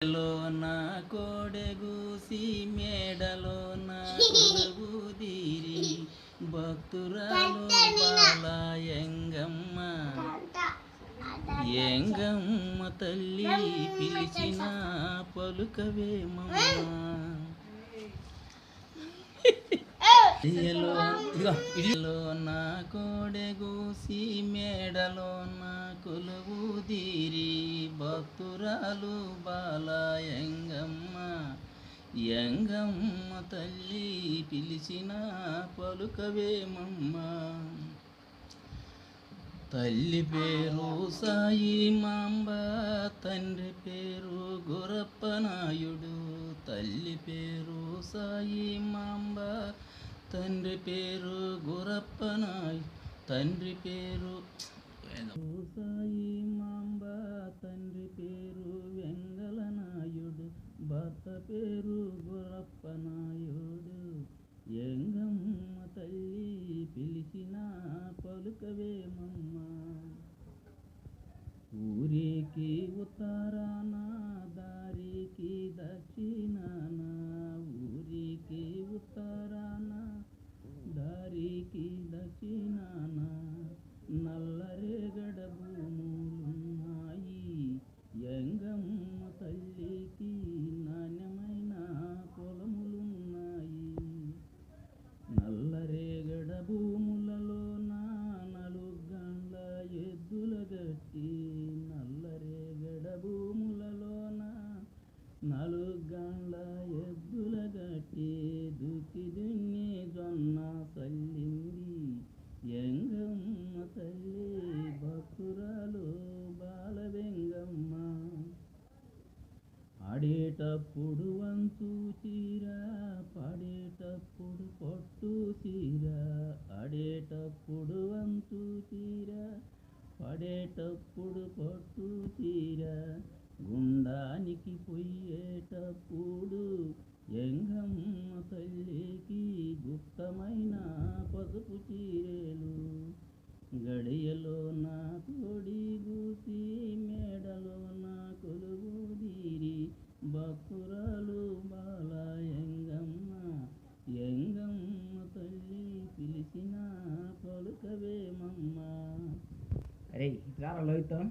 లోన కోడెగూసి మేడలో నా భక్తురాలు బాలయంగమ్మ. ఎంగమ్మ ఎంగమ్మ తల్లి పిలిచిన పలుకవేమమ్మ. నా కోడెగూసి మేడలో నా కొలువు తీరి భక్తురాలు బాల ఎంగమ్మ ఎంగమ్మ తల్లి పిలిచిన పలుకవేమమ్మ తల్లి పేరు సాయి మాంబ తండ్రి పేరు గురప్ప నాయుడు. తల్లి పేరు సాయి మాంబ తండ్రి పేరు గురప్పనాయ్ తండ్రి పేరు సాయి మాంబ తండ్రి పేరు వెంగళనాయుడు భర్త పేరు గురప్పనాయుడు. ఎంగమ్మ తల్లి పిలిచిన పలుకవేమమ్మ ఊరికి ఉత్తరాన దారికి దక్షిణాన నల్లరేగడ భూములున్నాయి. ఎంగమ్మ తల్లికి నాణ్యమైన పొలములున్నాయి. నల్లరేగడ భూములలో నాలుగు గండ్ల ఎద్దుల గట్టి నల్లరేగడ భూములలో నాలుగు గండ్ల ఎద్దుల గట్టి దుక్కి దున్ని జొన్న చల్లింది ఆడేటప్పుడు వంచు చీర పాడేటప్పుడు పొట్టు చీర ఆడేటప్పుడు వంచు చీర పడేటప్పుడు పొట్టు చీర గుండానికి పోయేటప్పుడు ఎంగమ్మ తల్లికి గుప్తమైన పసుపు చీరేలు గడియలో నా తోడి గూసి పిలిచిన పలుకవేమమ్మ అరే రారా లోహితం